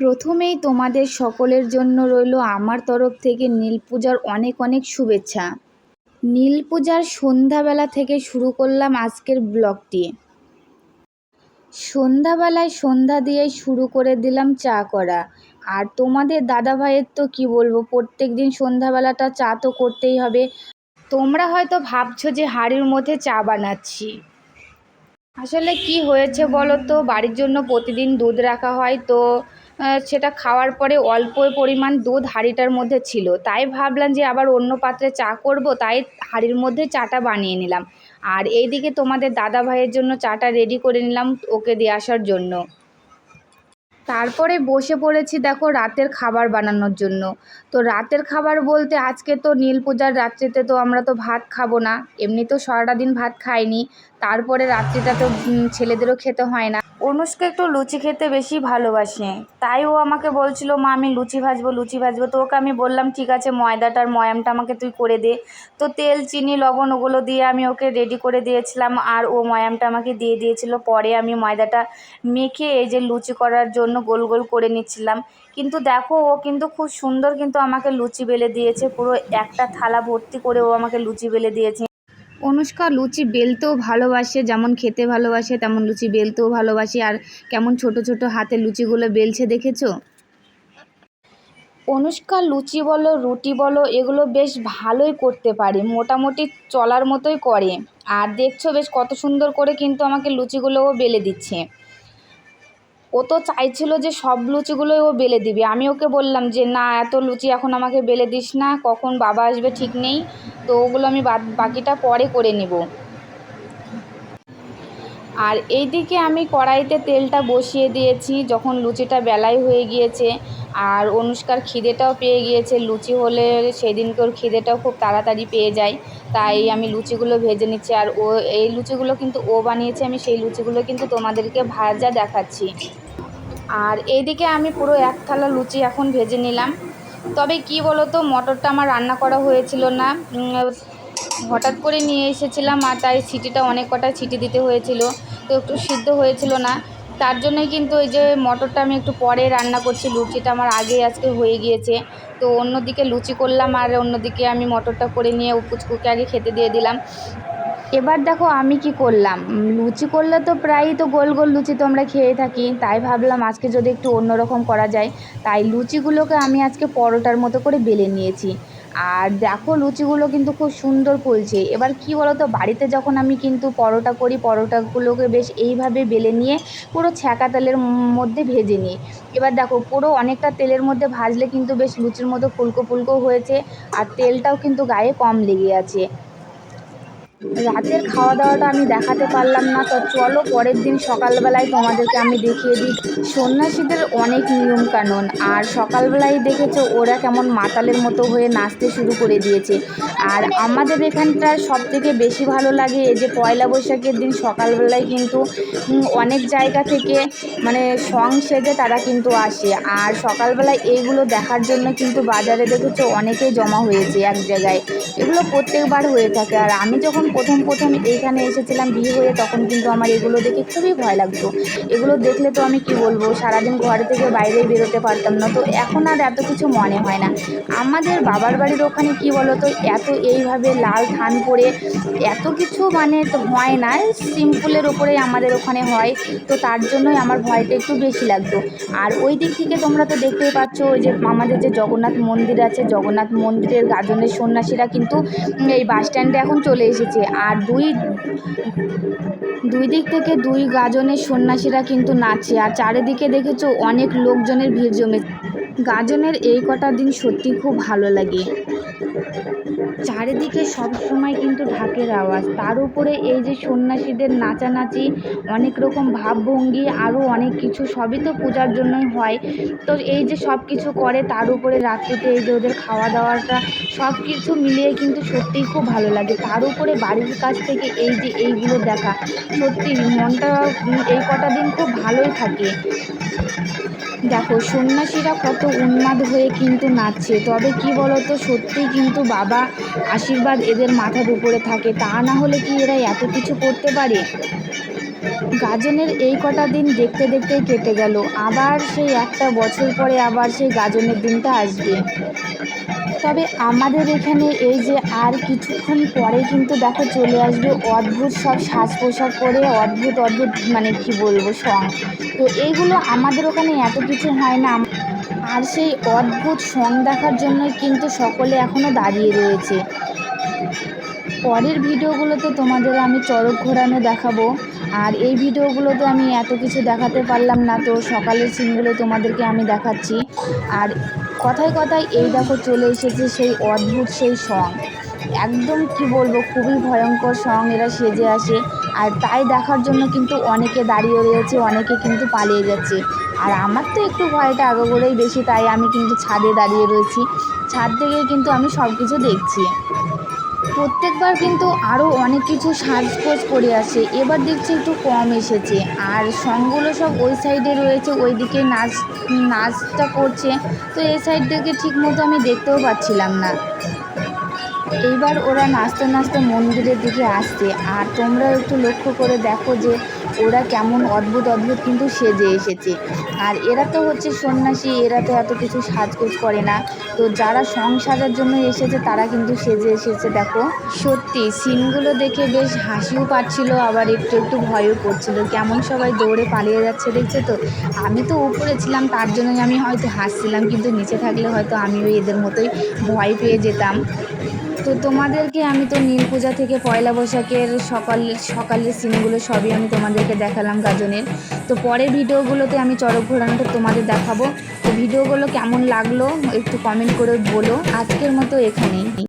প্রথমেই তোমাদের সকলের জন্য রইল আমার তরফ থেকে নীল পূজার অনেক অনেক শুভেচ্ছা। নীল পূজার সন্ধ্যাবেলা থেকে শুরু করলাম আজকের ব্লগটি। সন্ধ্যাবেলায় সন্ধ্যা দিয়েই শুরু করে দিলাম চা করা। আর তোমাদের দাদা ভাইয়ের তো কি বলব, প্রত্যেক দিন সন্ধ্যাবেলাটা চা তো করতেই হবে। তোমরা হয়তো ভাবছ যে হাঁড়ির মধ্যে চা বানাচ্ছি। আসলে কি হয়েছে বলো তো? বাড়ির জন্য প্রতিদিন দুধ রাখা হয় তো সেটা খাওয়ার পরে অল্প পরিমাণ দুধ হাঁড়িটার মধ্যে ছিল। তাই ভাবলাম যে আবার অন্য পাত্রে চা করব, তাই হাঁড়ির মধ্যে চাটা বানিয়ে নিলাম। আর এইদিকে তোমাদের দাদা ভাইয়ের জন্য চাটা রেডি করে নিলাম ওকে দিয়ে আসার জন্য। তারপরে বসে পড়েছি দেখো রাতের খাবার বানানোর জন্য। তো রাতের খাবার বলতে আজকে তো নীল পূজার রাত্রিতে তো আমরা তো ভাত খাব না। এমনি তো সারাটা দিন ভাত খাইনি। তারপরে রাত্রিটা তো ছেলেদেরও খেতে হয় না। অনুষ্কা একটু লুচি খেতে বেশি ভালোবাসে। তাই ও আমাকে বলছিল, মা, আমি লুচি ভাজবো লুচি ভাজবো। তো ওকে আমি বললাম, ঠিক আছে, ময়দাটার ময়ামটা আমাকে তুই করে দে। তো তেল, চিনি, লবণ ওগুলো দিয়ে আমি ওকে রেডি করে দিয়েছিলাম, আর ও ময়ামটা আমাকে দিয়ে দিয়েছিল। পরে আমি ময়দাটা মেখে এই যে লুচি করার জন্য গোল গোল করে নিচ্ছিলাম। কিন্তু দেখো, ও কিন্তু খুব সুন্দর কিন্তু আমাকে লুচি বেলে দিয়েছে। পুরো একটা থালা ভর্তি করে ও আমাকে লুচি বেলে দিয়েছে। অনুষ্কা লুচি বেলতেও ভালোবাসে, যেমন খেতে ভালোবাসে, তেমন লুচি বেলতেও ভালোবাসে। আর কেমন ছোট ছোট হাতে লুচিগুলো বেলছে দেখেছ? অনুষ্কা লুচি বলো, রুটি বলো, এগুলো বেশ ভালোই করতে পারে, মোটামুটি চলার মতোই করে। আর দেখছ বেশ কত সুন্দর করে কিন্তু আমাকে লুচিগুলোও বেলে দিচ্ছে। ও তো চাইছিল যে সব লুচিগুলোই ও বেলে দিবে। আমি ওকে বললাম যে, না, এত লুচি এখন আমাকে বেলে দিস না, কখন বাবা আসবে ঠিক নেই, তো ওগুলো আমি বাকিটা পরে করে নেব। আর এইদিকে আমি কড়াইতে তেলটা বসিয়ে দিয়েছি, যখন লুচিটা বেলাই হয়ে গিয়েছে, আর অনুষ্কার খিদেটাও পেয়ে গিয়েছে। লুচি হলে সেদিনকে ওর খিদেটাও খুব তাড়াতাড়ি পেয়ে যায়, তাই আমি লুচিগুলো ভেজে নিচ্ছি। আর ও, এই লুচিগুলো কিন্তু ও বানিয়েছে, আমি সেই লুচিগুলো কিন্তু তোমাদেরকে ভাজা দেখাচ্ছি। আর এইদিকে আমি পুরো এক থালা লুচি এখন ভেজে নিলাম। তবে কি বলো তো মটরটা আমার রান্না করা হয়েছিল না। হঠাৎ করে নিয়ে এসেছিলাম আর তাই সিটিটা অনেক কটা সিটি দিতে হয়েছিল। তো একটু সিদ্ধ হয়েছিল না। তার জন্যই কিন্তু ওই যে মটরটা আমি একটু পরে রান্না করছি, লুচিটা আমার আগেই আজকে হয়ে গিয়েছে। তো অন্যদিকে লুচি করলাম আর অন্যদিকে আমি মটরটা করে নিয়ে পুচকুকে আগে খেতে দিয়ে দিলাম। এবার দেখো আমি কি করলাম? লুচি করলে তো প্রায়ই তো গোল গোল লুচি তো আমরা খেয়ে থাকি, তাই ভাবলাম আজকে যদি একটু অন্যরকম করা যায়, তাই লুচিগুলোকে আমি আজকে পরোটার মতো করে বেলে নিয়েছি। আর দেখো লুচিগুলো কিন্তু খুব সুন্দর ফুলছে। এবার কি বলো তো বাড়িতে যখন আমি কিন্তু পরোটা করি, পরোটাগুলোকে বেশ এইভাবে বেলে নিয়ে পুরো ছ্যাঁকা তেলের মধ্যে ভেজে নিই। এবার দেখো পুরো অনেকটা তেলের মধ্যে ভাজলে কিন্তু বেশ লুচির মতো ফুলকো ফুলকো হয়েছে, আর তেলটাও কিন্তু গায়ে কম লেগে আছে। রাতের খাওয়া দাওয়াটা আমি দেখাতে পারলাম না, তো চলো পরের দিন সকালবেলায় তোমাদেরকে আমি দেখিয়ে দিই। সন্ন্যাসীদের অনেক নিয়ম কানুন আর সকালবেলায় দেখেছ ওরা কেমন মাতালের মতো হয়ে নাচতে শুরু করে দিয়েছে। আর আমাদের এখানটার সব থেকে বেশি ভালো লাগে এই যে পয়লা বৈশাখের দিন সকালবেলায় কিন্তু অনেক জায়গা থেকে মানে সং সেজে তারা কিন্তু আসে। আর সকালবেলায় এইগুলো দেখার জন্য কিন্তু বাজারে দেখেছ অনেকেই জমা হয়েছে এক জায়গায়। এগুলো প্রত্যেকবার হয়ে থাকে। আর আমি যখন প্রথম প্রথম এইখানে এসেছিলাম বিয়ে হয়ে, তখন কিন্তু আমার এগুলো দেখে খুবই ভয় লাগতো। এগুলো দেখলে তো আমি কি বলব, সারাদিন ঘর থেকে বাইরেই বেরোতে পারতাম না। তো এখন আর এত কিছু মনে হয় না। আমাদের বাবার বাড়ির ওখানে কি বলো তো এত এইভাবে লাল ধান পরে এত কিছু মানে তো হয় না, সিম্পলের ওপরেই আমাদের ওখানে হয়। তো তার জন্যই আমার ভয়টা একটু বেশি লাগতো। আর ওই দিক থেকে তোমরা তো দেখতেই পাচ্ছ, ওই যে আমাদের যে জগন্নাথ মন্দির আছে, জগন্নাথ মন্দিরের গাজনের সন্ন্যাসীরা কিন্তু এই বাস স্ট্যান্ডে এখন চলে এসেছে। আর দুই দুই দিক থেকে দুই গাজনের সন্ন্যাসীরা কিন্তু নাচে। আর চারিদিকে দেখেছ অনেক লোকজনের ভিড় জমে গাজনের এই কটা দিন সত্যি খুব ভালো লাগে। চারিদিকে সব সময় কিন্তু ঢাকের আওয়াজ। তার উপরে এই যে সন্ন্যাসীদের নাচানাচি, অনেক রকম ভাবভঙ্গি আরও অনেক কিছু, সবই তো পূজার জন্যই হয়। তো এই যে সব কিছু করে, তার উপরে রাত্রিতে এই যে ওদের খাওয়া দাওয়াটা, সব কিছু মিলিয়ে কিন্তু সত্যিই খুব ভালো লাগে। তার উপরে বাড়ির কাছ থেকে এই যে এইগুলো দেখা, সত্যি মনটা এই কটা দিন খুব ভালোই থাকে। দেখো, সন্ন্যাসীরা কত উন্মাদ হয়ে কিন্তু নাচছে। তবে কি বলতো কিন্তু বাবা আশীর্বাদ এদের মাথার উপরে থাকে। তা না হলে কি এরা এত কিছু করতে পারে? গাজনের এই কটা দিন দেখতে দেখতেই কেটে গেল। আবার সেই একটা বছর পরে আবার সেই গাজনের দিনটা আসবে। তবে আমাদের এখানে এই যে আর কিছুক্ষণ পরে কিন্তু দেখো চলে আসবে অদ্ভুত সব সাজ পোশাক পরে অদ্ভুত অদ্ভুত মানে কি বলব, সং। তো এইগুলো আমাদের ওখানে এত কিছু হয় না। আর সেই অদ্ভুত সং দেখার জন্যই কিন্তু সকলে এখনও দাঁড়িয়ে রয়েছে। পরের ভিডিওগুলোতে তোমাদের আমি চড়ক ঘোরানো দেখাবো। আর এই ভিডিওগুলোতে আমি এত কিছু দেখাতে পারলাম না, তো সকালের সিনগুলো তোমাদেরকে আমি দেখাচ্ছি। আর কথায় কথায় এই দেখো চলে এসেছে সেই অদ্ভুত সেই সং। একদম কি বলব, খুবই ভয়ঙ্কর সং, এরা সেজে আসে। আর তাই দেখার জন্য কিন্তু অনেকে দাঁড়িয়ে রয়েছে, অনেকে কিন্তু পালিয়ে যাচ্ছে। আর আমার তো একটু ভয়টা আগে করেই বেশি, তাই আমি কিন্তু ছাদে দাঁড়িয়ে রয়েছি। ছাদ থেকে কিন্তু আমি সব কিছু দেখছি। প্রত্যেকবার কিন্তু আরও অনেক কিছু সাজগোজ করে আসে। এবার দেখছি একটু কম এসেছে। আর সঙ্গগুলো সব ওই সাইডে রয়েছে ওই দিকে নাচ, নাচটা করছে। তো এই সাইড থেকে ঠিক মতো আমি দেখতেও পাচ্ছিলাম না। এইবার ওরা নাচতে নাচতে মন্দিরের দিকে আসছে। আর তোমরা একটু লক্ষ্য করে দেখো যে ওরা কেমন অদ্ভুত অদ্ভুত কিন্তু সেজে এসেছে। আর এরা তো হচ্ছে সন্ন্যাসী, এরা তো এত কিছু সাজগোজ করে না। তো যারা সং সাজার জন্য এসেছে, তারা কিন্তু সেজে এসেছে, দেখো। সত্যি, সিনগুলো দেখে বেশ হাসিও পাচ্ছিল, আবার একটু একটু ভয়ও করছিল। কেমন সবাই দৌড়ে পালিয়ে যাচ্ছে, দেখছে তো? আমি তো উপরে ছিলাম, তার জন্যই আমি হয়তো হাসছিলাম, কিন্তু নিচে থাকলে হয়তো আমিও এদের মতোই ভয় পেয়ে যেতাম। তো তোমাদেরকে আমি তো নীল পূজা থেকে পয়লা বৈশাখের সকাল, সকালের সিনগুলো সবই আমি তোমাদেরকে দেখালাম গাজনের। তো পরে ভিডিওগুলোতে আমি চড়ক ঘোরানোটা তোমাদের দেখাবো। তো ভিডিওগুলো কেমন লাগল একটু কমেন্ট করে বলো। আজকের মতো এখানেই।